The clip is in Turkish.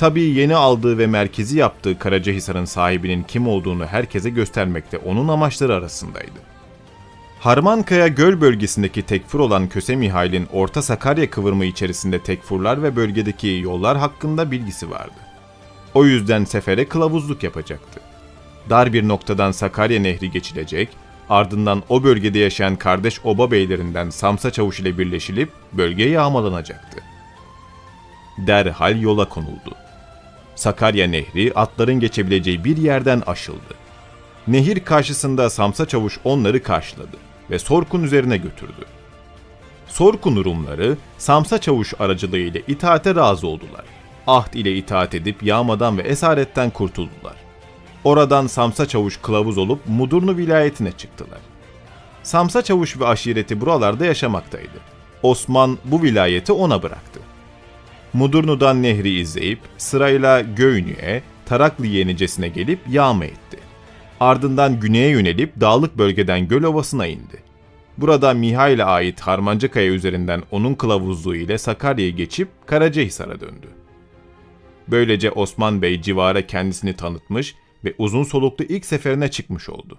Tabii yeni aldığı ve merkezi yaptığı Karacahisar'ın sahibinin kim olduğunu herkese göstermekte onun amaçları arasındaydı. Harmankaya Göl bölgesindeki tekfur olan Köse Mihail'in Orta Sakarya kıvırımı içerisinde tekfurlar ve bölgedeki yollar hakkında bilgisi vardı. O yüzden sefere kılavuzluk yapacaktı. Dar bir noktadan Sakarya Nehri geçilecek, ardından o bölgede yaşayan kardeş oba beylerinden Samsa Çavuş ile birleşilip bölge yağmalanacaktı. Derhal yola konuldu. Sakarya Nehri atların geçebileceği bir yerden aşıldı. Nehir karşısında Samsa Çavuş onları karşıladı ve Sorkun üzerine götürdü. Sorkun Rumları Samsa Çavuş aracılığıyla itaate razı oldular. Ahd ile itaat edip yağmadan ve esaretten kurtuldular. Oradan Samsa Çavuş kılavuz olup Mudurnu vilayetine çıktılar. Samsa Çavuş ve aşireti buralarda yaşamaktaydı. Osman bu vilayeti ona bıraktı. Mudurnu'dan nehri izleyip sırayla Göynü'ye, Taraklı yenicesine gelip yağma etti. Ardından güneye yönelip dağlık bölgeden göl ovasına indi. Burada Mihail'e ait Harmancakaya üzerinden onun kılavuzluğu ile Sakarya'yı geçip Karacahisar'a döndü. Böylece Osman Bey civara kendisini tanıtmış ve uzun soluklu ilk seferine çıkmış oldu.